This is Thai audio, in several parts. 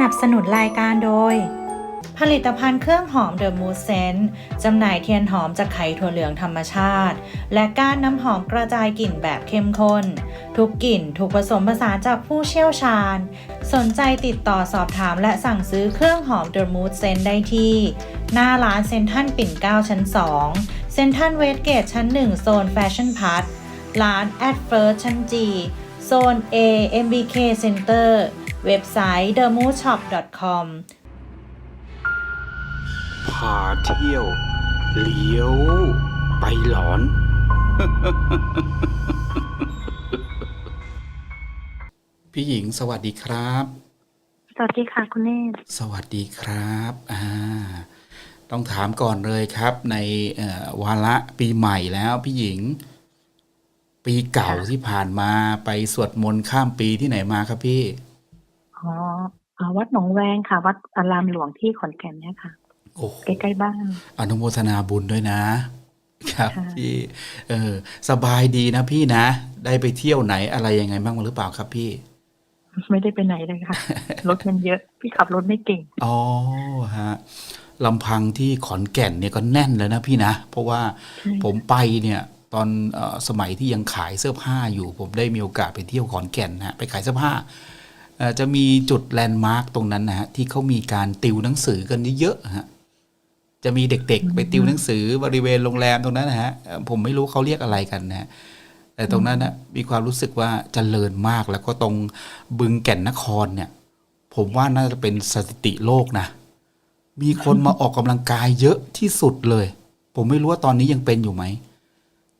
นับสนุนรายการโดย ผลิตภัณฑ์เครื่องหอม The Mood Scent จำหน่ายเทียนหอมจากไข่ถั่วเหลืองธรรมชาติ และก้านน้ำหอมกระจายกลิ่นแบบเข้มข้น ทุกกลิ่นถูกผสมผสานจากผู้เชี่ยวชาญ สนใจติดต่อสอบถามและสั่งซื้อเครื่องหอม The Mood Scent ได้ที่ หน้าร้านเซนทัลปิ่นเก้าชั้น2เซนทัลเวสเกตชั้น1โซนแฟชั่นพาร์ทร้าน at first ชั้น G โซน A MBK Center เว็บไซต์ themoodshop.com พาเที่ยว เลี้ยว ไปหลอน พี่หญิงสวัสดีครับ สวัสดีค่ะคุณเนตรสวัสดีครับอ่าต้องถามก่อนเลยครับ ในเอ่อวาระปีใหม่แล้วพี่หญิง ปีเก่าที่ผ่านมาไปสวดมนต์ข้ามปีที่ไหนมาครับพี่ อ๋ออ่าวัดหนองแวงค่ะ วัดอารามหลวงที่ขอนแก่นเนี่ยค่ะโอ้โหใกล้ๆบ้านอนุโมทนาบุญด้วยนะ ครับค่ะพี่เออสบายดีนะพี่นะ ได้ไปเที่ยวไหนอะไรยังไงบ้างหรือเปล่าครับพี่ ไม่ได้ไปไหนเลยค่ะ รถมันเยอะ พี่ขับรถไม่เก่ง อ๋อฮะลำพังที่ขอนแก่นเนี่ยก็แน่นแล้วนะพี่นะ เพราะว่าใช่ผมไปเนี่ยตอนเออสมัยที่ยังขายเสื้อผ้าอยู่ ผมได้มีโอกาสไปเที่ยวขอนแก่นนะฮะไปขายเสื้อผ้าเอ่อ จะมีจุดแลนด์มาร์กตรงนั้นนะฮะที่เขามีการติวหนังสือกันเยอะๆฮะจะมีเด็กๆ ไปติวหนังสือบริเวณโรงแรมตรงนั้นนะฮะผมไม่รู้เขาเรียกอะไรกันนะฮะแต่ตรงนั้นนะมีความรู้สึกว่าเจริญมากแล้วก็ตรงบึงแก่นนครเนี่ย ผมว่าน่าจะเป็นสถิติโลกนะ มีคนมาออกกำลังกายเยอะที่สุดเลย ผมไม่รู้ว่าตอนนี้ยังเป็นอยู่ไหม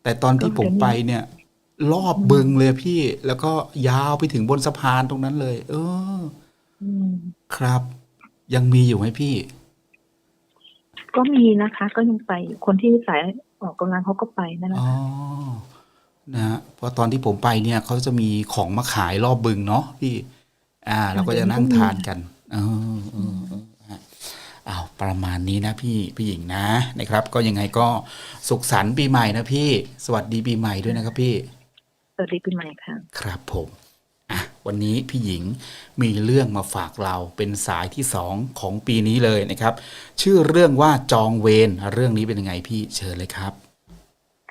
แต่ตอนที่ผมไปเนี่ย รอบบึงเลยพี่ แล้วก็ยาวไปถึงบนสะพานตรงนั้นเลย เอออืมครับ ยังมีอยู่ไหมพี่ ก็มีนะคะ ก็ยังไปอยู่คนที่สายออกกำลังเขาก็ไปนั่นแหละอ๋อนะฮะเพราะตอนที่ผมไปเนี่ยเขาจะมีของมาขายรอบบึงเนาะพี่ อ่าเราก็จะนั่งทานกันเออเออเออฮะอ้าวประมาณนี้นะพี่พี่หญิงนะนะครับ ก็ยังไงก็สุขสันต์ปีใหม่นะพี่ สวัสดีปีใหม่ด้วยนะครับพี่ สวัสดีปีใหม่ค่ะ ครับผมอะวันนี้พี่หญิงมีเรื่องมาฝากเราเป็นสายที่สองของปีนี้เลยนะครับ ชื่อเรื่องว่าจองเวรเรื่องนี้เป็นยังไงพี่เชิญเลยครับ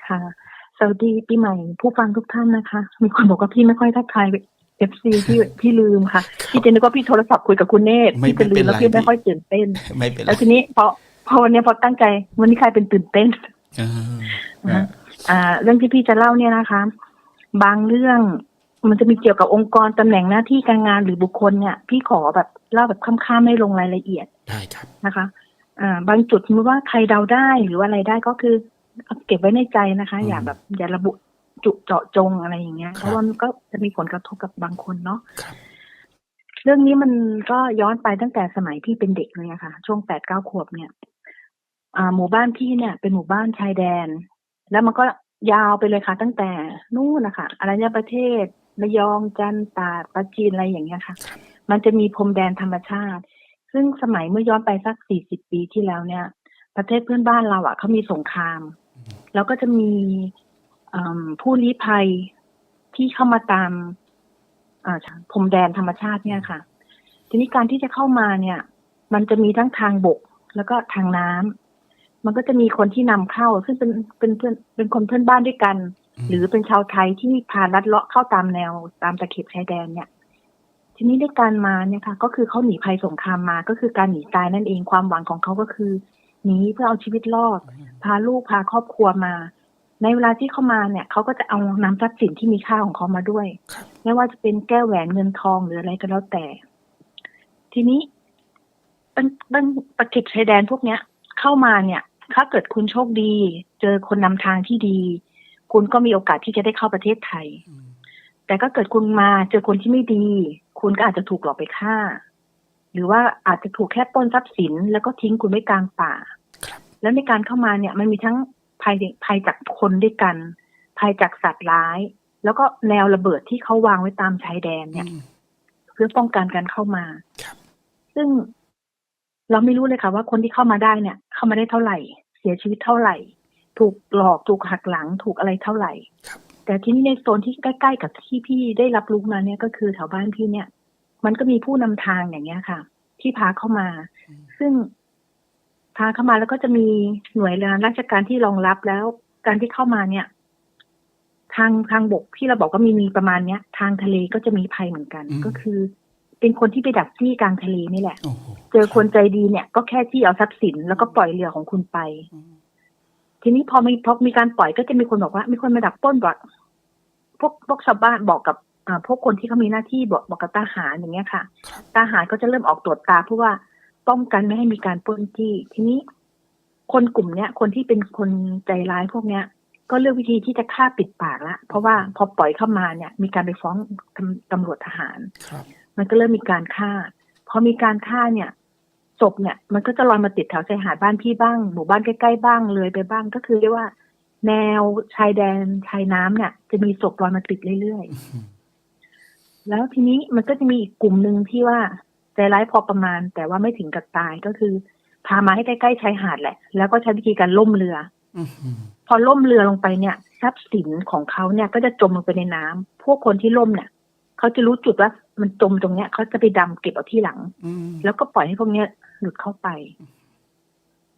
ค่ะ สวัสดีปีใหม่ผู้ฟังทุกท่านนะคะ มีคนบอกว่าพี่ไม่ค่อยทักทายเอฟซีพี่พี่ลืมค่ะ พี่จะนึกว่าพี่โทรศัพท์คุยกับคุณเนตรไม่พี่จะลืไม่เป็นมแล้วไรพี่พี่ไม่ค่อยตื่นเต้นไม่เป็นไรแล้วทีนี้พอพอวันนี้พอตั้งใจวันนี้ใครเป็นตื่นเต้นเออนะอ่าเรื่องที่พี่จะเล่าเนี่ยนะคะ บางเรื่องมันจะมีเกี่ยวกับองค์กรตำแหน่งหน้าที่การงานหรือบุคคลเนี่ย พี่ขอแบบเล่าแบบข้ามๆไม่ลงรายละเอียดได้ครับนะคะอ่าบางจุดสมมติว่าใครเดาได้หรือว่าอะไรได้ก็คือเอาเก็บไว้ในใจนะคะอืมอย่าแบบอย่าระบุจุเจาะจงอะไรอย่างเงี้ยครับเพราะว่ามันก็จะมีผลกระทบกับบางคนเนาะครับเรื่องนี้มันก็ย้อนไปตั้งแต่สมัยพี่เป็นเด็กเลยอะค่ะ ช่วงแปดเก้าขวบเนี่ย อ่า หมู่บ้านพี่เนี่ย เป็นหมู่บ้านชายแดน แล้วมันก็ ยาวไปเลยค่ะ ตั้งแต่นู่นนะคะอรัญญประเทศระยองจันตาดปราจีนอะไรอย่างเงี้ยค่ะ มันจะมีพรมแดนธรรมชาติ ซึ่งสมัยเมื่อย้อนไปสักสี่สิบปีที่แล้วเนี่ย ประเทศเพื่อนบ้านเราอะเขามีสงคราม แล้วก็จะมีผู้ลี้ภัยที่เข้ามาตามพรมแดนธรรมชาติเนี่ยค่ะ ทีนี้การที่จะเข้ามาเนี่ย มันจะมีทั้งทางบกแล้วก็ทางน้ำ มันก็จะมีคนที่นำเข้าซึ่งเป็นเป็นเพื่อนเป็นคนเพื่อนบ้านด้วยกัน หรือเป็นชาวไทยที่พาลัดเลาะเข้าตามแนวตามตะเข็บชายแดนเนี่ย ทีนี้ในการมาเนี่ยค่ะ ก็คือเขาหนีภัยสงครามมา ก็คือการหนีตายนั่นเองความหวังของเขาก็คือหนีเพื่อเอาชีวิตรอด พาลูกพาครอบครัวมา ในเวลาที่เขามาเนี่ยเขาก็จะเอานำทรัพย์สินที่มีค่าของเขามาด้วยครับไม่ว่าจะเป็นแก้วแหวนเงินทองหรืออะไรก็แล้วแต่ ทีนี้เป็นเป็นประเทศชายแดนพวกเนี้ย เข้ามาเนี่ย ถ้าเกิดคุณโชคดี เจอคนนำทางที่ดี คุณก็มีโอกาสที่จะได้เข้าประเทศไทยอืมแต่ก็เกิดคุณมาเจอคนที่ไม่ดี คุณก็อาจจะถูกหลอกไปฆ่า หรือว่าอาจจะถูกแค่ปล้นทรัพย์สิน แล้วก็ทิ้งคุณไว้กลางป่าครับแล้วในการเข้ามาเนี่ยมันมีทั้งภัยภัยจากคนด้วยกัน ภัยจากสัตว์ร้าย แล้วก็แนวระเบิดที่เขาวางไว้ตามชายแดนเนี่ยอืมเพื่อป้องกันการเข้ามาครับซึ่งเราไม่รู้เลยค่ะว่าคนที่เข้ามาได้เนี่ย เข้ามาได้เท่าไหร่เสียชีวิตเท่าไหร่ ถูกหลอกถูกหักหลังถูกอะไรเท่าไหร่ครับแต่ที่นี่ในโซนที่ใกล้ ๆ กับที่พี่ได้รับรู้มาเนี่ยก็คือแถวบ้านพี่เนี่ย มันก็มีผู้นำทางอย่างเงี้ยค่ะ ที่พาเข้ามา ซึ่งพาเข้ามาแล้วก็จะมีหน่วยงานราชการที่รองรับแล้วการที่เข้ามาเนี่ย ทางทางบกที่เราบอกว่ามีมีประมาณเนี้ย ทางทะเลก็จะมีภัยเหมือนกันอืมก็คือ เป็นคนที่ไปดักจี้กลางทะเลนี่แหละโอ้โหเจอคนใจดีเนี่ยก็แค่ที่เอาทรัพย์สินแล้วก็ปล่อยเรือของคุณไปอืมทีนี้พอมีพอมีการปล่อยก็จะมีคนบอกว่า มีคนมาดักปล้นบอกพวกพวกชาวบ้านบอกกับอ่าพวกคนที่เขามีหน้าที่บอกบอกกับทหารอย่างเงี้ยค่ะครับทหารก็จะเริ่มออกตรวจตาเพราะว่าป้องกันไม่ให้มีการปล้นจี้ ทีนี้ คนกลุ่มเนี้ย คนที่เป็นคนใจร้ายพวกเนี้ย ก็เลือกวิธีที่จะฆ่าปิดปากละเพราะว่าพอปล่อยเข้ามาเนี่ย มีการไปฟ้องตำตำรวจทหารครับ มันก็เริ่มมีการฆ่าพอมีการฆ่าเนี่ยศพเนี่ย มันก็จะลอยมาติดแถวชายหาดบ้านพี่บ้าง หมู่บ้านใกล้ๆบ้างเลยไปบ้างก็คือเรียกว่า แนวชายแดนชายน้ำเนี่ย จะมีศพลอยมาติดเรื่อยอืมๆแล้วทีนี้มันก็จะมีอีกกลุ่มหนึ่งที่ว่าใจร้ายพอประมาณ แต่ว่าไม่ถึงกับตายก็คือ พามาให้ใกล้ๆชายหาดแหละ แล้วก็ใช้วิธีการล่มเรืออืมอืมพอล่มเรือลงไปเนี่ย ทรัพย์สินของเขาเนี่ยก็จะจมลงไปในน้ำพวกคนที่ล่มเนี่ย เขาจะรู้จุดว่ามันจมตรงเนี้ยเขาจะไปดำเก็บเอาที่หลังอืมแล้วก็ปล่อยให้พวกเนี้ยหลุดเข้าไป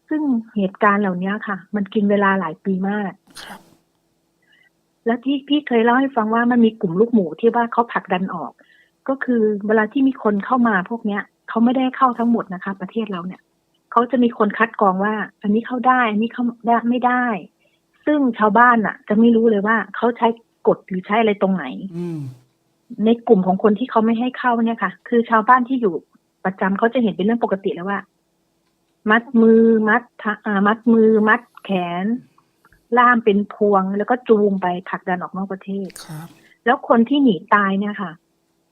ซึ่งเหตุการณ์เหล่านี้ค่ะ มันกินเวลาหลายปีมากครับแล้วที่พี่เคยเล่าให้ฟังว่ามันมีกลุ่มลูกหมูที่ว่าเขาผลักดันออก ก็คือเวลาที่มีคนเข้ามาพวกเนี้ยเขาไม่ได้เข้าทั้งหมดนะคะ ประเทศเราเนี่ยเขาจะมีคนคัดกรองว่า อันนี้เข้าได้ อันนี้เข้าได้ไม่ได้ ซึ่งชาวบ้านอะ จะไม่รู้เลยว่าเขาใช้กฎหรือใช้อะไรตรงไหนอืม ในกลุ่มของคนที่เขาไม่ให้เข้าเนี่ยค่ะ คือชาวบ้านที่อยู่ประจำเขาจะเห็นเป็นเรื่องปกติแล้วว่า มัดมือมัดทะอ่ามัดมือ มัดแขน ล่ามเป็นพวง แล้วก็จูงไปผลักดันออกนอกประเทศครับ แล้วคนที่หนีตายเนี่ยค่ะ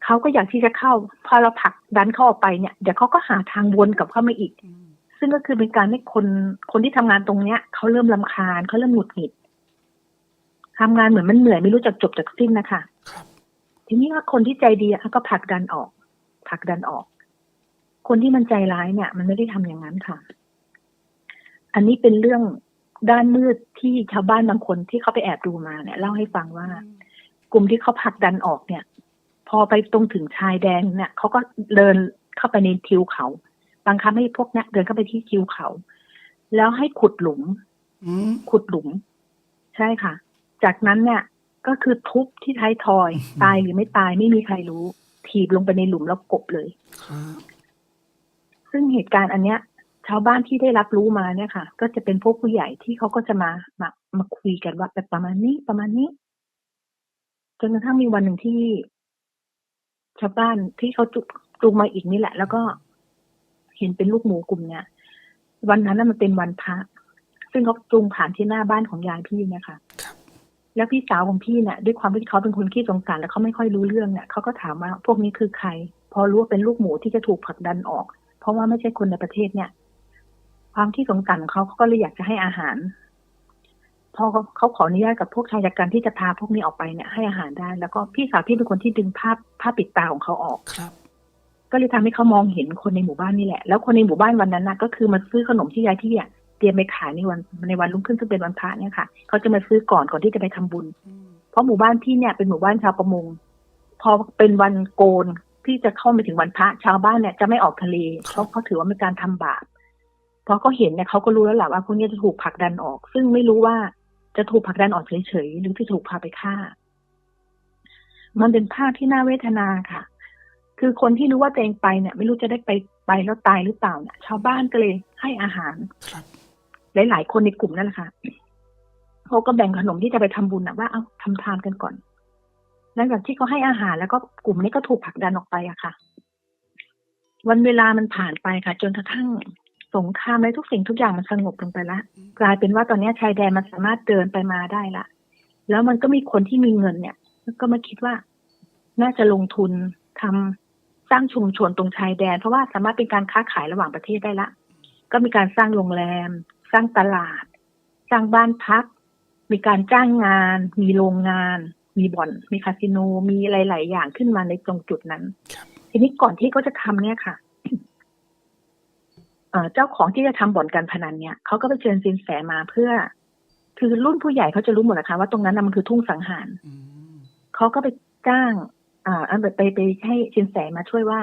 เขาก็อยากที่จะเข้า พอเราผลักดันเข้าออกไปเนี่ยเดี๋ยวเขาก็หาทางวนกลับเข้ามาอีกอืมซึ่งก็คือเป็นการให้คนคนที่ทำงานตรงเนี้ยเขาเริ่มลำคาญเขาเริ่มหงุดหงิดทำงานเหมือนมันเหนื่อยไม่รู้จักจบจากสิ้นนะคะครับ ทีนี้ว่าคนที่ใจดีอะก็ผลักดันออกผลักดันออก คนที่มันใจร้ายเนี่ย มันไม่ได้ทำอย่างนั้นค่ะ อันนี้เป็นเรื่องด้านมืดที่ชาวบ้านบางคนที่เขาไปแอบดูมาเนี่ยเล่าให้ฟังว่า กลุ่มที่เขาผลักดันออกเนี่ย พอไปตรงถึงชายแดนเนี่ยเขาก็เดินเข้าไปในทิวเขาบังคับให้พวกเนี้ยเดินเข้าไปที่ทิวเขา แล้วให้ขุดหลุมอืมขุดหลุม ใช่ค่ะ จากนั้นเนี่ย ก็คือทุบที่ท้ายทอย ตายหรือไม่ตายไม่มีใครรู้ ถีบลงไปในหลุมแล้วกบเลยครับซึ่งเหตุการณ์อันเนี้ย ชาวบ้านที่ได้รับรู้มาเนี่ยค่ะ ก็จะเป็นพวกผู้ใหญ่ที่เขาก็จะมามามาคุยกันว่าแบบประมาณนี้ประมาณนี้ จนกระทั่งมีวันหนึ่งที่ ชาวบ้านที่เขาจุจูงมาอีกนี่แหละ แล้วก็เห็นเป็นลูกหมูกลุ่มเนี้ยวันนั้นน่ะมันเป็นวันพระซึ่งเขาจูงผ่านที่หน้าบ้านของยายพี่เนี่ยค่ะครับ แล้วพี่สาวของพี่เนี่ยด้วยความที่เขาเป็นคนขี้สงสารแล้วเขาไม่ค่อยรู้เรื่องเนี่ยเขาก็ถามว่าพวกนี้คือใคร พอรู้ว่าเป็นลูกหมูที่จะถูกผลักดันออก เพราะว่าไม่ใช่คนในประเทศเนี่ย ความที่สงสารของเขาเขาก็เลยอยากจะให้อาหาร พอเขาขออนุญาตกับพวกชายจัดการที่จะพาพวกนี้ออกไปเนี่ย ให้อาหารได้ แล้วก็พี่สาวพี่เป็นคนที่ดึงผ้าผ้าปิดตาของเขาออกครับก็เลยทำให้เขามองเห็นคนในหมู่บ้านนี่แหละ แล้วคนในหมู่บ้านวันนั้นนะก็คือมาซื้อขนมที่ยายที่อะเต รียมไปขายในวันในวันรุ่งขึ้นซึ่งเป็นวันพระเนี่ยค่ะเขาจะมาซื้อก่อนก่อนที่จะไปทำบุญอืมเพราะหมู่บ้านพี่เนี่ยเป็นหมู่บ้านชาวประมง พอเป็นวันโกนที่จะเข้าไปถึงวันพระชาวบ้านเนี่ยจะไม่ออกทะเลเพราะเขาถือว่าเป็นการทำบาปพอเขาเห็นเนี่ยเขาก็รู้แล้วแหละว่าพวกนี้จะถูกผลักดันออก ซึ่งไม่รู้ว่าจะถูกผลักดันออกเฉยๆหรือจะถูกพาไปฆ่า มันเป็นภาพที่น่าเวทนาค่ะ คือคนที่รู้ว่าตัวเองไปเนี่ย ไม่รู้จะได้ไปไปแล้วตายหรือเปล่าเนี่ยชาวบ้านก็เลยให้อาหารครับ หลาย ๆ คนในกลุ่มนั่นแหละค่ะเขาก็แบ่งขนมที่จะไปทำบุญนะว่าเอาทำทานกันก่อนหลังจากที่เขาให้อาหารแล้วก็กลุ่มนี้ก็ถูกผลักดันออกไปอะค่ะ วันเวลามันผ่านไปค่ะ จนกระทั่งสงครามและทุกสิ่งทุกอย่างมันสงบลงไปละกลายเป็นว่าตอนนี้ชายแดนมันสามารถเดินไปมาได้ละแล้วมันก็มีคนที่มีเงินเนี่ยก็มาคิดว่า น่าจะลงทุนทำสร้างชุมชนตรงชายแดน เพราะว่าสามารถเป็นการค้าขายระหว่างประเทศได้ละ ก็มีการสร้างโรงแรม สร้างตลาด สร้างบ้านพัก มีการจ้างงาน มีโรงงาน มีบ่อน มีคาสิโน มีหลาย ๆ อย่างขึ้นมาในตรงจุดนั้นครับทีนี้ก่อนที่เขาจะทำเนี่ยค่ะเอ่อเจ้าของที่จะทำบ่อนการพนันเนี่ยเขาก็ไปเชิญซินแสมาเพื่อ คือรุ่นผู้ใหญ่เขาจะรู้หมดนะคะว่าตรงนั้นนะมันคือทุ่งสังหารอืมเขาก็ไปจ้าง อ่าเอาไปไปไปให้สินแสมาช่วยว่า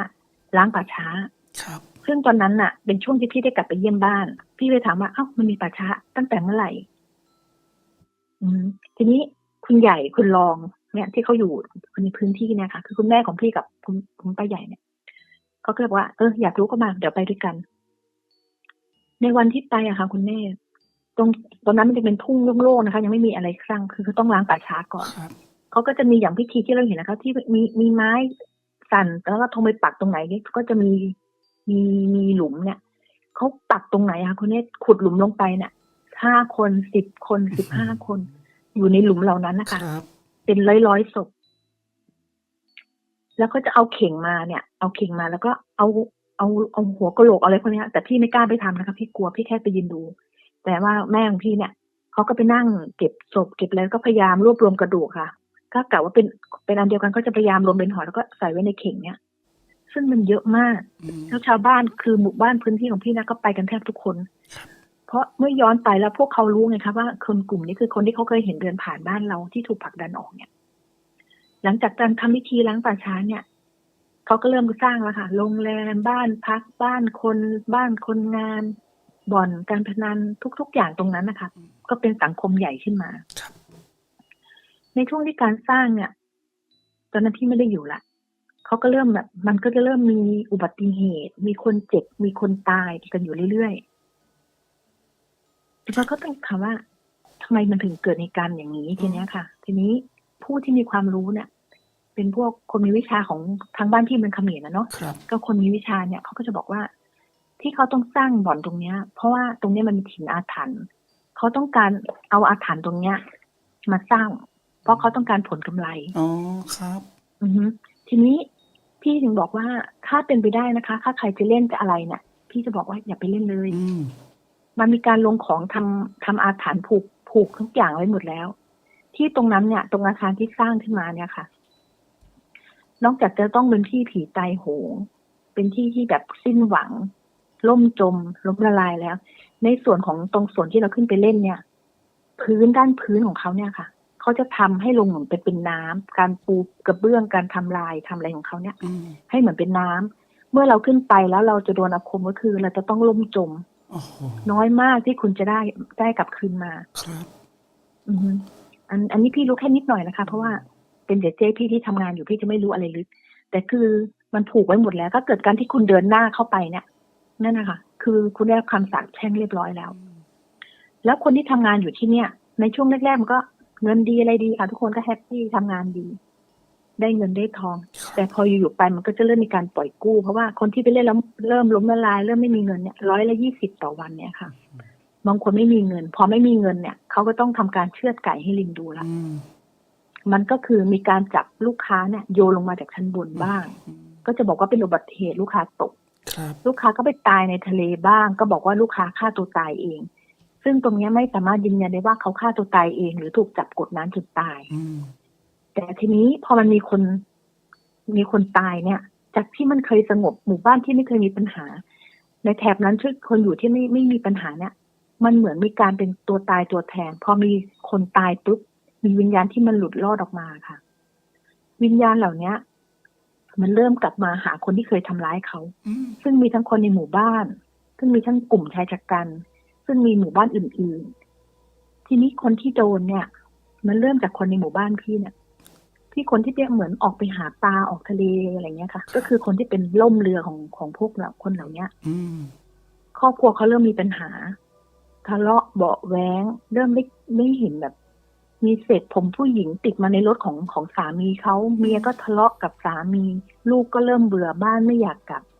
ล้างป่าช้าครับซึ่งตอนนั้นน่ะ เป็นช่วงที่พี่ได้กลับไปเยี่ยมบ้าน พี่เลยถามว่าเอ้ามันมีป่าช้าตั้งแต่เมื่อไหร่ อืม ทีนี้คุณใหญ่คุณรองเนี่ย ที่เขาอยู่ในพื้นที่เนี่ยค่ะ คือคุณแม่ของพี่กับคุณคุณป้าใหญ่เนี่ยเขาก็เลยบอกว่าเอออยากรู้ก็มาเดี๋ยวไปด้วยกัน ในวันที่ไปอะค่ะ คุณแม่ตรงตอนนั้นมันจะเป็นทุ่งโล่งๆนะคะ ยังไม่มีอะไรครั่งคือเขาต้องล้างป่าช้าก่อนครับเขาก็จะมีอย่างพิธีที่เราเห็นนะคะ ที่มีมีไม้สั่นแล้วก็ทงไปปักตรงไหนเนี่ยก็จะมีมีมีหลุมเนี่ย เขาปักตรงไหนคะคุณเนตขุดหลุมลงไปเนี่ยห้าคนสิบคนสิบห้าคน อยู่ในหลุมเหล่านั้นนะคคะรับเป็นร้อยร้อยๆศพแล้วก็จะเอาเข่งมาเนี่ย เอาเข่งมาแล้วก็เอาเอาเอาหัวกะโหลกเอาอะไรพวกเนี้ยแต่พี่ไม่กล้าไปทำนะคะพี่กลัวพี่แค่ไปยืนดู แต่ว่าแม่ของพี่เนี่ยเขาก็ไปนั่งเก็บศพเก็บอะไรแล้วก็พยายามรวบรวมกระดูกค่ะ ก็กะว่าเป็นเป็นอันเดียวกันก็จะพยายามรวมเป็นห่อแล้วก็ใส่ไว้ในเข่งเนี่ย ซึ่งมันเยอะมากอืมแล้วชาวบ้านคือหมู่บ้านพื้นที่ของพี่นะก็ไปกันแทบทุกคน เพราะเมื่อย้อนไปแล้วพวกเขารู้ไงคะว่าคนกลุ่มนี้คือคนที่เขาเคยเห็นเดินผ่านบ้านเราที่ถูกผลักดันออกเนี่ย หลังจากการทำพิธีล้างป่าช้าเนี่ยเขาก็เริ่มสร้างแล้วค่ะโรงแรมบ้านพักบ้านคนบ้านคนงาน บ่อนการพนันทุก ๆ อย่างตรงนั้นนะคะ ก็เป็นสังคมใหญ่ขึ้นมาครับในช่วงที่การสร้างเนี่ยตอนนั้นพี่ไม่ได้อยู่ละ เขาก็เริ่มแบบมันก็จะเริ่มมีอุบัติเหตุ มีคนเจ็บ มีคนตายกันอยู่เรื่อยๆแล้วก็ต้องถามว่าทำไมมันถึงเกิดในการณ์อย่างนี้ทีเนี้ยค่ะ ทีนี้ผู้ที่มีความรู้เนี่ยเป็นพวกคนมีวิชาของทางบ้านที่มันเขมรนะเนาะครับก็คนมีวิชาเนี่ยเขาก็จะบอกว่า ที่เขาต้องสร้างบ่อนตรงเนี้ย เพราะว่าตรงเนี้ยมันมีถิ่นอาถรรพ์เขาต้องการเอาอาถรรพ์ตรงเนี้ย มาสร้าง เพราะเขาต้องการผลกำไรอ๋อครับ อือฮึ ทีนี้พี่ถึงบอกว่าถ้าเป็นไปได้นะคะ ถ้าใครจะเล่นจะอะไรเนี่ยพี่จะบอกว่าอย่าไปเล่นเลยอืมมันมีการลงของทำทำอาถรรพ์ผูกผูกทุกอย่างไว้หมดแล้ว ที่ตรงนั้นเนี่ย ตรงอาคารที่สร้างขึ้นมาเนี่ยค่ะ นอกจากจะต้องเป็นที่ผีตายโหง เป็นที่ที่แบบสิ้นหวัง ล่มจม ล้มละลายแล้ว ในส่วนของตรงส่วนที่เราขึ้นไปเล่นเนี่ย พื้นด้านพื้นของเขาเนี่ยค่ะ เขาจะทำให้ลงเหมือนเป็นเป็นน้ำการปูกระเบื้องการทำลายทำอะไรของเขาเนี่ยอืมให้เหมือนเป็นน้ำเมื่อเราขึ้นไปแล้วเราจะโดนอาคมก็คือ เราจะต้องล่มจมโอ้โหน้อยมากที่คุณจะได้ได้กลับคืนมาครับอือฮึอันอันนี้พี่รู้แค่นิดหน่อยนะคะ เพราะว่าเป็นเด็กเจ้พี่ที่ทำงานอยู่พี่จะไม่รู้อะไรลึก แต่คือมันผูกไว้หมดแล้วถ้าเกิดการที่คุณเดินหน้าเข้าไปเนี่ยนั่นนะคะคือคุณได้รับคำสาปแช่งเรียบร้อยแล้ว แล้วคนที่ทำงานอยู่ที่เนี่ย ในช่วงแรกๆมันก็ เงินดีอะไรดีค่ะ ทุกคนก็แฮปปี้ทำงานดี ได้เงินได้ทอง แต่พออยู่ๆไปมันก็จะเริ่มมีการปล่อยกู้ เพราะว่าคนที่ไปเล่นแล้วเริ่มล้มละลาย เริ่มไม่มีเงินเนี่ยร้อยละยี่สิบต่อวันเนี่ยค่ะบางคนไม่มีเงิน พอไม่มีเงินเนี่ยเขาก็ต้องทำการเชือดไก่ให้ลิงดูละอืมมันก็คือมีการจับลูกค้าเนี่ยโยนลงมาจากชั้นบนบ้างอืมก็จะบอกว่าเป็นอุบัติเหตุลูกค้าตกครับลูกค้าก็ไปตายในทะเลบ้าง ก็บอกว่าลูกค้าฆ่าตัวตายเอง ซึ่งตรงเนี้ยไม่สามารถยืนยันได้ว่าเขาฆ่าตัวตายเอง หรือถูกจับกดน้ำจนตายอืมแต่ทีนี้พอมันมีคนมีคนตายเนี่ย จากที่มันเคยสงบหมู่บ้านที่ไม่เคยมีปัญหา ในแถบนั้นที่คนอยู่ที่ไม่ไม่มีปัญหาเนี่ย มันเหมือนมีการเป็นตัวตายตัวแทน พอมีคนตายปุ๊บมีวิญญาณที่มันหลุดรอดออกมาค่ะ วิญญาณเหล่าเนี้ย มันเริ่มกลับมาหาคนที่เคยทำร้ายเขาอืมซึ่งมีทั้งคนในหมู่บ้าน ซึ่งมีทั้งกลุ่มชายชะกัน ซึ่งมีหมู่บ้านอื่นๆ ทีนี้คนที่โดนเนี่ย มันเริ่มจากคนในหมู่บ้านพี่เนี่ย ที่คนที่เรียกเหมือนออกไปหาปลาออกทะเลอะไรเงี้ยค่ะ ก็คือคนที่เป็นล่มเรือของของพวกเราคนเหล่าเนี้ยอืมครอบครัวเขาเริ่มมีปัญหาทะเลาะเบาะแว้ง เริ่มได้ไม่เห็นแบบ มีเศษผมผู้หญิงติดมาในรถของของสามีเขาเมียก็ทะเลาะกับสามี ลูกก็เริ่มเบื่อบ้านไม่อยากกลับครับ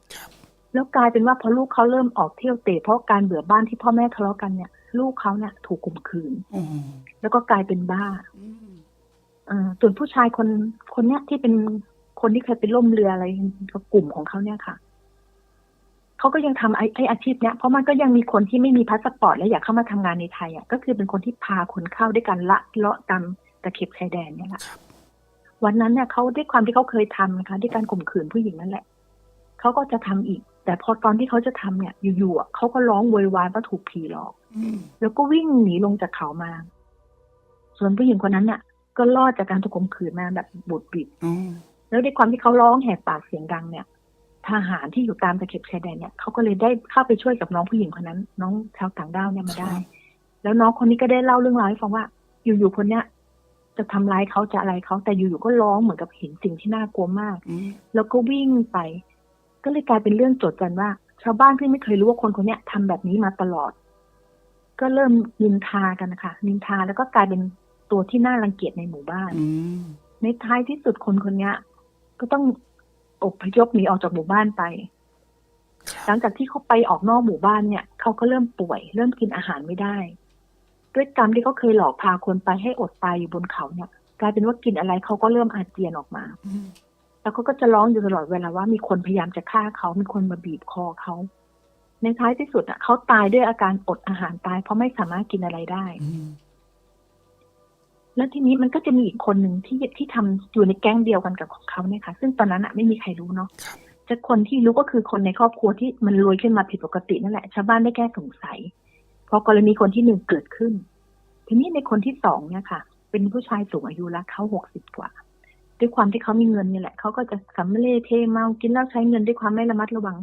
แล้วกลายเป็นว่าพอลูกเขาเริ่มออกเที่ยวเตะเพราะการเบื่อบ้านที่พ่อแม่ทะเลาะกันเนี่ย ลูกเขาเนี่ยถูกข่มขืนโอ้โหแล้วก็กลายเป็นบ้าอืมเอ่อส่วนผู้ชายคนคนเนี้ยที่เป็นคนที่เคยไปล่มเรืออะไรกับกลุ่มของเขาเนี่ยค่ะเขาก็ยังทำไอ้ไอ้อาชีพเนี้ยเพราะมันก็ยังมีคนที่ไม่มีพาสปอร์ตและอยากเข้ามาทำงานในไทยอะก็คือเป็นคนที่พาคนเข้าด้วยกันละเลาะตามตะเข็บชายแดนเนี่ยแหละครับวันนั้นเนี่ยเขาด้วยความที่เขาเคยทำนะคะด้วยการข่มขืนผู้หญิงนั่นแหละเขาก็จะทำอีก แต่พอตอนที่เขาจะทำเนี่ย อยู่ๆอะเขาก็ร้องโวยวายว่าถูกผีหลอกอืมแล้วก็วิ่งหนีลงจากเขามา ส่วนผู้หญิงคนนั้นเนี่ยก็รอดจากการถูกข่มขืนมาแบบบุดบิดอ๋อแล้วด้วยความที่เขาร้องแหกปากเสียงดังเนี่ย ทหารที่อยู่ตามตะเข็บชายแดนเนี่ยเขาก็เลยได้เข้าไปช่วยกับน้องผู้หญิงคนนั้น น้องชาวต่างด้าวเนี่ยมาได้ แล้วน้องคนนี้ก็ได้เล่าเรื่องราวให้ฟังว่า อยู่ๆคนเนี้ยจะทำร้ายเขาจะอะไรเขาแต่อยู่ๆก็ร้องเหมือนกับเห็นสิ่งที่น่ากลัวมากอืมแล้วก็วิ่งไป ก็เลยกลายเป็นเรื่องโจทย์กันว่า ชาวบ้านที่ไม่เคยรู้ว่าคนคนเนี้ยทำแบบนี้มาตลอด ก็เริ่มนินทากันนะคะนินทาแล้วก็กลายเป็นตัวที่น่ารังเกียจในหมู่บ้านอืมในท้ายที่สุดคนคนเนี้ยก็ต้องอพยพหนีออกจากหมู่บ้านไปคหลัรับงจากที่เขาไปออกนอกหมู่บ้านเนี่ยเขาก็เริ่มป่วย เริ่มกินอาหารไม่ได้ ด้วยกรรมที่เขาเคยหลอกพาคนไปให้อดตายอยู่บนเขาเนี่ย กลายเป็นว่ากินอะไรเขาก็เริ่มอาเจียนออกมาอืม แล้วเขาก็จะร้องอยู่ตลอดเวลาว่ามีคนพยายามจะฆ่าเขา มีคนมาบีบคอเขา ในท้ายที่สุดอะเขาตายด้วยอาการอดอาหารตาย เพราะไม่สามารถกินอะไรได้อืมแล้วทีนี้มันก็จะมีอีกคนหนึ่งที่ที่ทำอยู่ในแก๊งเดียวกันกับของเขาเนี่ยค่ะ ซึ่งตอนนั้นอะไม่มีใครรู้เนาะครับจะคนที่รู้ก็คือคนในครอบครัวที่มันรวยขึ้นมาผิดปกตินั่นแหละ ชาวบ้านได้แค่สงสัยพอกรณีคนที่หนึ่งเกิดขึ้น ทีนี้ในคนที่สองเนี่ยค่ะ เป็นผู้ชายสูงอายุแล้วเขาหกสิบกว่า ด้วยความที่เขามีเงินเนี่ยแหละเขาก็จะสำเร็จเทเมากินเหล้าใช้เงินด้วยความไม่ระมัดระวัง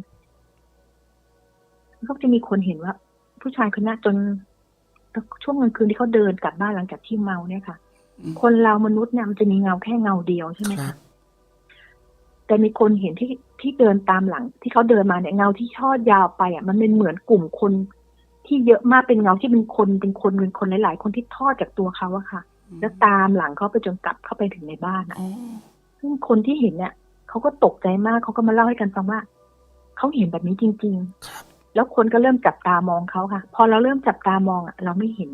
ก็จะมีคนเห็นว่า ผู้ชายคนนั้นจนช่วงกลางคืนที่เขาเดินกลับบ้านหลังจากที่เมาเนี่ยค่ะอืมคนเรามนุษย์เนี่ยมันจะมีเงาแค่เงาเดียวใช่ไหมครัคะบแต่มีคนเห็นที่ที่เดินตามหลัง ที่เขาเดินมาเนี่ยเงาที่ทอดยาวไปอะมันเป็นเหมือนกลุ่มคนที่เยอะมากเป็นเงาที่เป็นคนเป็นคนเป็นคนหลาย ๆ คนที่ทอดจากตัวเขาอะค่ะ แล้วตามหลังเขาไปจนกลับเข้าไปถึงในบ้านอะอ๋อซึ่งคนที่เห็นเนี่ยเขาก็ตกใจมากเขาก็มาเล่าให้กันฟังว่าเขาเห็นแบบนี้จริงครับๆแล้วคนก็เริ่มจับตามองเขาค่ะ พอเราเริ่มจับตามองอะเราไม่เห็น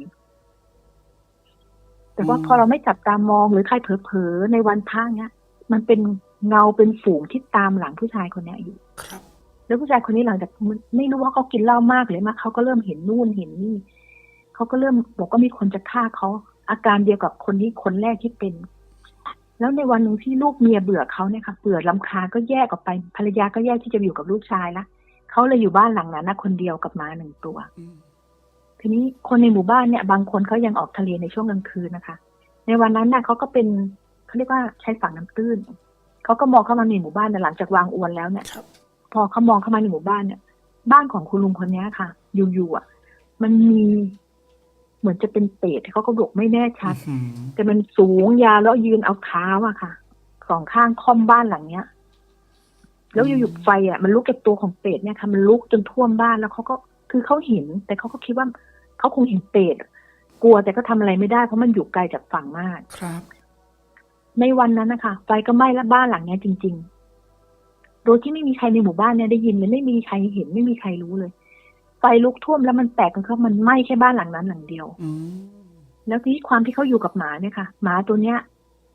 แต่ว่าพอเราไม่จับตามองหรือใครเผลอๆในวันพระเนี้ยมันเป็นเงาเป็นฝูงที่ตามหลังผู้ชายคนเนี้ยอยู่ครับ แล้วผู้ชายคนนี้หลังจากไม่รู้ว่าเขากินเหล้ามากหรือมากเขาก็เริ่มเห็นนู่นเห็นนี่เขาก็เริ่มบอกว่ามีคนจะฆ่าเขา อาการเดียวกับคนที่คนแรกที่เป็น แล้วในวันหนึ่งที่ลูกเมียเบื่อเขาเนี่ยค่ะเบื่อลำคาญก็แยกออกไปภรรยาก็แยกที่จะอยู่กับลูกชายละเขาเลยอยู่บ้านหลังนั้นนะคนเดียวกับหมาหนึ่งตัวอืมทีนี้คนในหมู่บ้านเนี่ย บางคนเขายังออกทะเลในช่วงกลางคืนนะคะ ในวันนั้นน่ะเขาก็เป็นเขาเรียกว่าใช้ฝั่งน้ำตื้นเขาก็มองเข้ามาในหมู่บ้านเนี่ยหลังจากวางอวนแล้วเนี่ยครับพอเขามองเข้ามาในหมู่บ้านเนี่ย บ้านของคุณลุงคนเนี้ยค่ะ อยู่ๆอะ มันมี เหมือนจะเป็นเปรตเขาก็บอกไม่แน่ชัดอืมแต่มันสูงยาวแล้วยืนเอาเท้าอะค่ะสองข้างค่อมบ้านหลังเนี้ย แล้วอยู่ๆไฟอะมันลุกจากตัวของเปรตเนี่ยค่ะมันลุกจนท่วมบ้านแล้วเขาก็คือเขาเห็น แต่เขาก็คิดว่าเขาคงเห็นเปรตกลัวแต่ก็ทำอะไรไม่ได้เพราะมันอยู่ไกลจากฝั่งมากครับ ในวันนั้นนะคะไฟก็ไหม้ละบ้านหลังเนี้ยจริง ๆ โดยที่ไม่มีใครในหมู่บ้านเนี่ยได้ยินเลยไม่มีใครเห็นไม่มีใครรู้เลยไฟลุกท่วมแล้วมันแตกกันเขามันไหม้แค่บ้านหลังนั้นหลังเดียวอืมแล้วที่ความที่เขาอยู่กับหมาเนี่ยค่ะหมาตัวเนี้ย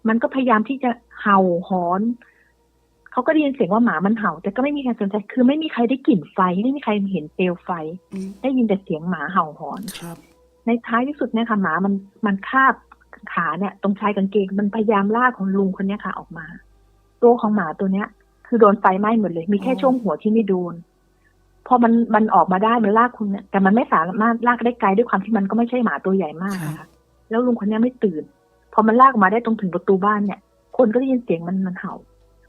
มันก็พยายามที่จะเห่าหอนเขาก็ได้ยินเสียงว่าหมามันเห่า แต่ก็ไม่มีใครสนใจคือไม่มีใครได้กลิ่นไฟไม่มีใครเห็นเปลวไฟอืมได้ยินแต่เสียงหมาเห่าหอนครับ ในท้ายที่สุดเนี่ยค่ะ หมามันมันคาบขาเนี่ย ตรงชายกางเกงมันพยายามลากของลุงคนเนี้ยค่ะ ออกมา ตัวของหมาตัวเนี้ย คือโดนไฟไหม้หมดเลย มีแค่อ๋อช่วงหัวที่ไม่โดน พอมันมันออกมาได้มันลากคุณเนี่ยแต่มันไม่สามารถลากได้ไกลด้วยความที่มันก็ไม่ใช่หมาตัวใหญ่มากอะค่ะแล้วลุงคนเนี้ยไม่ตื่น พอมันลากออกมาได้ตรงถึงประตูบ้านเนี่ย คนก็ได้ยินเสียงมันมันเห่า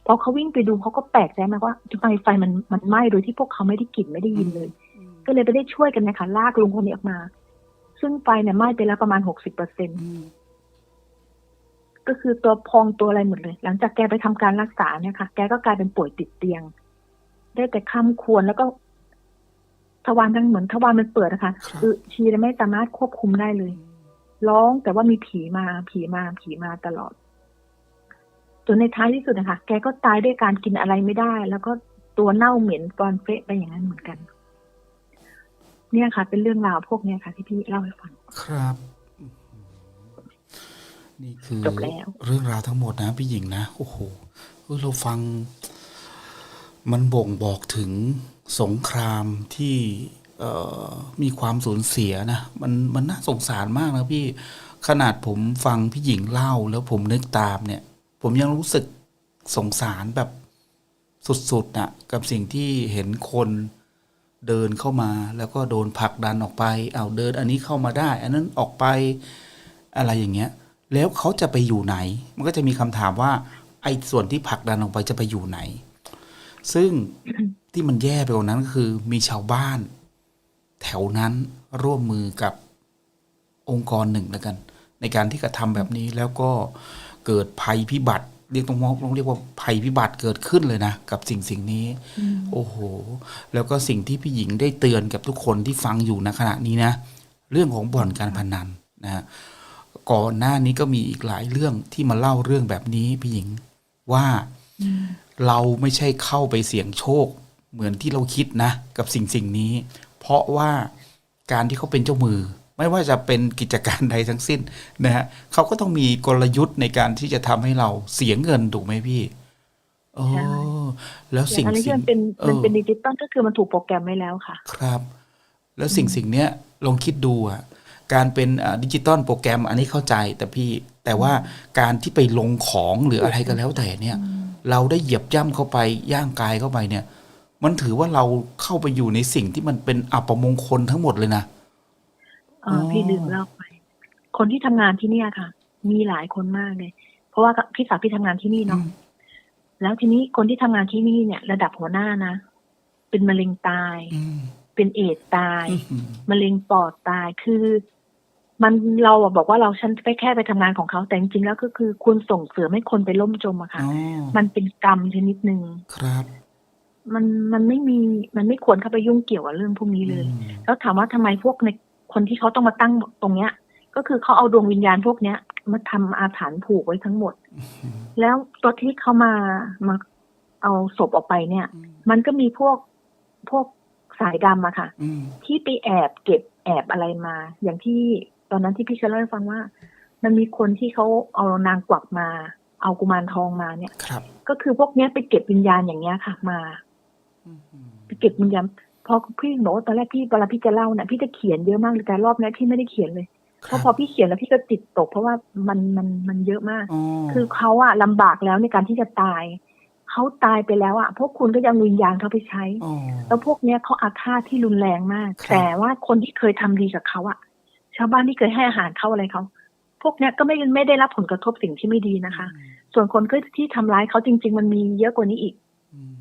พอเขาวิ่งไปดูเขาก็แปลกใจมากว่าทำไมไฟมันมันไหม้โดยที่พวกเขาไม่ได้กลิ่นไม่ได้ยินเลยอืมก็เลยไปได้ช่วยกันนะคะลากลุงคนนี้ออกมา ซึ่งไฟเนี่ยไหม้ไปแล้วประมาณหกสิบเปอร์เซ็นอืมก็คือตัวพองตัวอะไรหมดเลย หลังจากแกไปทำการรักษาเนี่ยค่ะ แกก็กลายเป็นป่วยติดเตียง ได้แต่ค้ำควรแล้วก็ ทวารทั้งเหมือนทวารมันเปิดนะคะคือชีเนี่ยไม่สามารถควบคุมได้เลย ร้องแต่ว่ามีผีมาผีมาผีมาตลอด จนในท้ายที่สุดนะคะ แกก็ตายด้วยการกินอะไรไม่ได้ แล้วก็ตัวเน่าเหม็นตอนเฟะไปอย่างนั้นเหมือนกัน เนี่ยค่ะ เป็นเรื่องราวพวกเนี้ยค่ะที่พี่เล่าให้ฟังครับอืมนี่คือจบแล้วเรื่องราวทั้งหมดนะพี่หญิงนะโอ้โหเฮ้ยเราฟัง มันบ่งบอกถึงสงครามที่มีความสูญเสียนะมันมันน่าสงสารมากนะพี่ขนาดผมฟังพี่หญิงเล่าแล้วผมนึกตามเนี่ย ผมยังรู้สึกสงสารแบบสุดๆนะกับสิ่งที่เห็นคนเดินเข้ามาแล้วก็โดนผลักดันออกไป เอาเดินอันนี้เข้ามาได้ อันนั้นออกไปอะไรอย่างเงี้ย แล้วเขาจะไปอยู่ไหน มันก็จะมีคำถามว่าไอ้ส่วนที่ผลักดันออกไปจะไปอยู่ไหน ซึ่งที่มันแย่ไปกว่านั้นก็คือมีชาวบ้าน แถวนั้นร่วมมือกับองค์กรหนึ่งแล้วกัน ในการที่กระทำแบบนี้แล้วก็เกิดภัยพิบัติ เรียกต้องมองต้องเรียกว่าภัยพิบัติเกิดขึ้นเลยนะ กับสิ่งสิ่งนี้ โอ้โห แล้วก็สิ่งที่พี่หญิงได้เตือนกับทุกคนที่ฟังอยู่ณขณะนี้นะ เรื่องของบ่อนการพนันนะฮะก่อนหน้านี้ก็มีอีกหลายเรื่องที่มาเล่าเรื่องแบบนี้พี่หญิงว่า เราไม่ใช่เข้าไปเสี่ยงโชค เหมือนที่เราคิดนะ กับสิ่งสิ่งนี้ เพราะว่าการที่เขาเป็นเจ้ามือ ไม่ว่าจะเป็นกิจการใดทั้งสิ้นนะฮะเขาก็ต้องมีกลยุทธ์ในการที่จะทำให้เราเสียเงินถูกไหมพี่โอ้ใช่แล้วอย่าสิ่งงอะไรที่สิ่งมันเป็นออมันเป็นดิจิตอลก็คือมันถูกโปรแกรมไว้แล้วค่ะ ครับ แล้วสิ่งสิ่งเนี้ยลองคิดดูอะการเป็นดิจิตอลโปรแกรมอันนี้เข้าใจแต่พี่ แต่ว่าการที่ไปลงของหรืออะไรก็แล้วแต่เนี่ย เราได้เหยียบย่ำเข้าไปย่างกายเข้าไปเนี่ย มันถือว่าเราเข้าไปอยู่ในสิ่งที่มันเป็นอัปมงคลทั้งหมดเลยนะเออออพี่ลืมเล่าไป คนที่ทำงานที่เนี่ยค่ะ มีหลายคนมากเลย เพราะว่าพี่สาวพี่ทำงานที่นี่เนาะแล้วทีนี้คนที่ทำงานที่นี่เนี่ย ระดับหัวหน้านะเป็นมะเร็งตายอืมเป็นเอดส์ตายอืมมะเร็งปอดตาย คือ มันเราอะบอกว่าเราฉันไปแค่ไปทำงานของเขาแต่จริงๆแล้วก็คือคุณส่งเสริมให้คนไปล่มจมอะค่ะอ๋อมันเป็นกรรมชนิดหนึ่งครับ มันมันไม่มีมันไม่ควรเข้าไปยุ่งเกี่ยวกับเรื่องพวกนี้เลยอืมแล้วถามว่าทำไมพวกในคนที่เขาต้องมาตั้งตรงเนี้ย ก็คือเขาเอาดวงวิญญาณพวกเนี้ยมาทำอาถรรพ์ผูกไว้ทั้งหมด แล้วตัวที่เขามามาเอาศพออกไปเนี่ย มันก็มีพวกพวกสายดำอะค่ะอืมที่ไปแอบเก็บแอบอะไรมา อย่างที่ ตอนนั้นที่พี่เคยเล่าให้ฟังว่า มันมีคนที่เขาเอานางกวักมา เอากุมารทองมาเนี่ยครับ ก็คือพวกเนี้ยไปเก็บวิญญาณอย่างเงี้ยค่ะมาอืมอืมไปเก็บวิญญาณพอพี่บอกว่าตอนแรกพี่เวลาพี่จะเล่าเนี่ยพี่จะเขียนเยอะมากเลยแต่รอบนี้พี่ไม่ได้เขียนเลยคเพรับราะพอพี่เขียนแล้วพี่ก็ติดตก เพราะว่ามันมันมันเยอะมากอ๋อคือเขาอะลำบากแล้วในการที่จะตายเขาตายไปแล้วอะพวกคุณก็ยังวิญญาณเขาไปใช้อ๋อแล้วพวกเนี้ยเขาอาฆาตที่รุนแรงมากครับแต่ว่าคนที่เคยทำดีกับเขาอะ ชาวบ้านที่เคยให้อาหารเขาอะไรเขาพวกเนี้ยก็ไม่ไม่ได้รับผลกระทบสิ่งที่ไม่ดีนะคะ ส่วนคนที่ทำร้ายเขาจริง ๆ มันมีเยอะกว่านี้อีกอืม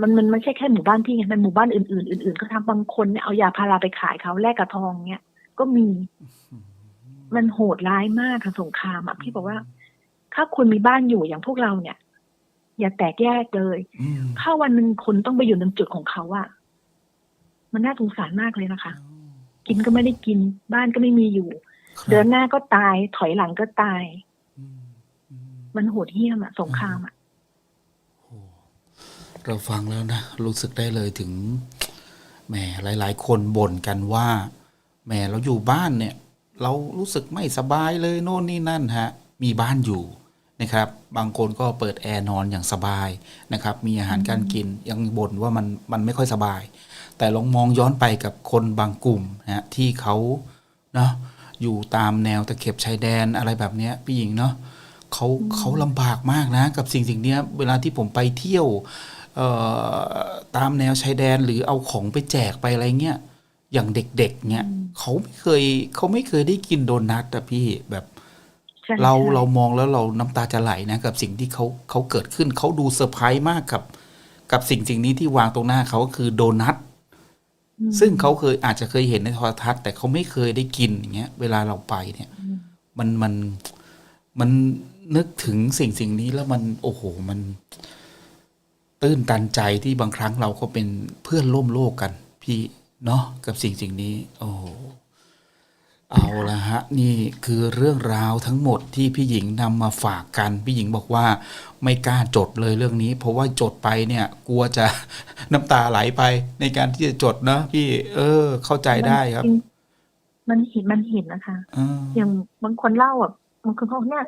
มันมันไม่ใช่แค่หมู่บ้านพี่ไงมันหมู่บ้านอื่นๆอื่นๆก็ทำบางคนเนี่ยเอายาพาราไปขายเขาแลกกับทองเนี่ยก็มีอืมมันโหดร้ายมากค่ะสงครามอะพี่บอกว่า ถ้าคุณมีบ้านอยู่อย่างพวกเราเนี่ย อย่าแตกแยกเลยอืมถ้าวันหนึ่งคุณต้องไปอยู่ในจุดของเขาอะมันน่าสงสารมากเลยนะคะ กินก็ไม่ได้กิน บ้านก็ไม่มีอยู่ ครับเดินหน้าก็ตาย ถอยหลังก็ตาย อืมอืมมันโหดเหี้ยมอะสงครามอะโอ้เราฟังแล้วนะ รู้สึกได้เลยถึงแหมหลาย ๆ คนบ่นกันว่าแหมเราอยู่บ้านเนี่ย เรารู้สึกไม่สบายเลยโน่นนี่นั่นฮะ มีบ้านอยู่นะครับ บางคนก็เปิดแอร์นอนอย่างสบายนะครับ มีอาหารการกินยังบ่นว่ามันมันไม่ค่อยสบาย แต่ลองมองย้อนไปกับคนบางกลุ่มนะฮะที่เขาเนาะอยู่ตามแนวตะเข็บชายแดนอะไรแบบเนี้ยพี่หญิงเนาะเขาเขาลำบากมากนะ กับสิ่งสิ่งเนี้ยเวลาที่ผมไปเที่ยวเอ่อตามแนวชายแดนหรือเอาของไปแจกไปอะไรเงี้ยอย่างเด็กๆเนี้ยเขาไม่เคยเขาไม่เคยได้กินโดนัทอะพี่แบบใช่เราใช่เรามองแล้วเราน้ำตาจะไหลนะกับสิ่งที่เขาเขาเกิดขึ้นเขาดูเซอร์ไพรส์มากกับ กับสิ่งสิ่งนี้ที่วางตรงหน้าเขาก็คือโดนัทอืม ซึ่งเขาเคยอาจจะเคยเห็นในโทรทัศน์ แต่เขาไม่เคยได้กินอย่างเงี้ยเวลาเราไปเนี่ยอืมมันมันมันนึกถึงสิ่งสิ่งนี้แล้วมันโอ้โหมัน ตื้นตันใจที่บางครั้งเราก็เป็นเพื่อนร่วมโลกกัน พี่เนาะกับสิ่งสิ่งนี้ โอ้โห เอาละฮะ นี่คือเรื่องราวทั้งหมดที่พี่หญิงนำมาฝากกัน พี่หญิงบอกว่าไม่กล้าจดเลยเรื่องนี้ เพราะว่าจดไปเนี่ยกลัวจะน้ำตาไหลไปในการที่จะจดนะพี่ เออ เข้าใจได้ครับ มันเห็นมันเห็นนะคะเอออย่างบางคนเล่าแบบบางคนเขาเนี่ย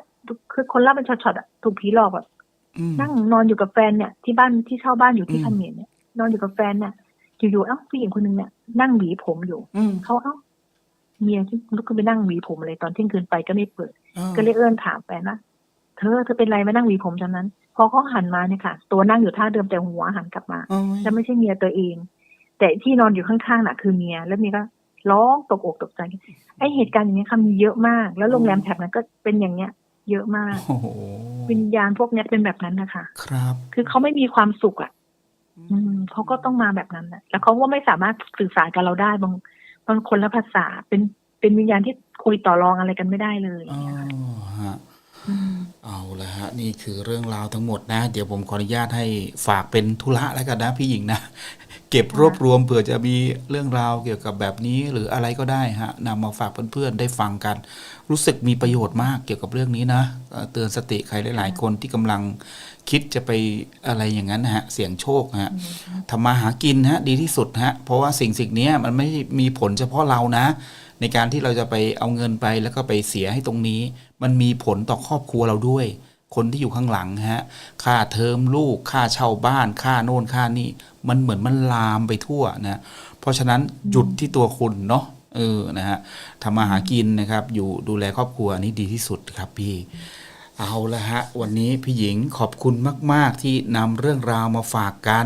คือคนเล่าเป็นช็อตๆอะถูกผีหลอกแบบอืมนั่งนอนอยู่กับแฟนเนี่ยที่บ้านที่เช่าบ้านอยู่ที่อืมเขมรเนี่ยนอนอยู่กับแฟนเนี่ยอยู่ๆเอ้าผู้หญิงคนหนึ่งเนี่ยนั่งหวีผมอยู่อืมเขาเอ้า เมียที่ลุกขึ้นไปนั่งหวีผมเลยตอนเที่ยงคืนไปก็ไม่เปิดออก็เลยเอื้อนถามแฟนว่าเธอเธอเป็นไรมานั่งหวีผมจังนั้น พอเขาหันมาเนี่ยค่ะ ตัวนั่งอยู่ท่าเดิมแต่หัวหันกลับมาโอ้ยแล้วไม่ใช่เมียตัวเอง แต่ที่นอนอยู่ข้างๆน่ะ คือเมียแล้วเมียก็ร้องตกอกตกใจไอเหตุการณ์อย่างนี้ยค่ะมีเยอะมาก แล้วโรงแรมแถบนั้นก็เป็นอย่างเนี้ย เยอะมากโอ้โหวิญญาณพวกเนี้ยเป็นแบบนั้นนะคะ ครับ คือเขาไม่มีความสุขอะ อืเขาก็ต้องมาแบบนั้นนะแล้วเขาก็ไม่สามารถสื่อสารกับเราได้บาง บางคนละภาษาเป็นเป็นวิญญาณที่คุยต่อรองอะไรกันไม่ได้เลยออ๋ย่าองเงี้ยค่ะฮะอืมเอาละฮะ นี่คือเรื่องราวทั้งหมดนะ เดี๋ยวผมขออนุญาตให้ฝากเป็นธุระแล้วกันนะพี่หญิงนะ เก็บรวบรวมเผื่อจะมีเรื่องราวเกี่ยวกับแบบนี้หรืออะไรก็ได้ฮะนำมาฝากเพื่อนๆได้ฟังกัน รู้สึกมีประโยชน์มากเกี่ยวกับเรื่องนี้นะเอ่อเตือนสติใครหลายๆคนที่กำลัง คิดจะไปอะไรอย่างนั้นนะฮะ เสี่ยงโชคฮะทำมาหากินฮะ ดีที่สุดฮะ เพราะว่าสิ่งสิ่งเนี้ยมันไม่ได้มีผลเฉพาะเรานะ ในการที่เราจะไปเอาเงินไปแล้วก็ไปเสียให้ตรงนี้ มันมีผลต่อครอบครัวเราด้วย คนที่อยู่ข้างหลังฮะ ค่าเทอมลูก ค่าเช่าบ้าน ค่าโน่นค่านี่ มันเหมือนมันลามไปทั่วนะ เพราะฉะนั้นหยุดที่ตัวคุณเนาะเออนะฮะทำมาหากินนะครับ อยู่ดูแลครอบครัวอันนี้ดีที่สุดครับพี่ เอาละฮะ วันนี้พี่หญิงขอบคุณมาก ๆ ที่นำเรื่องราวมาฝากกัน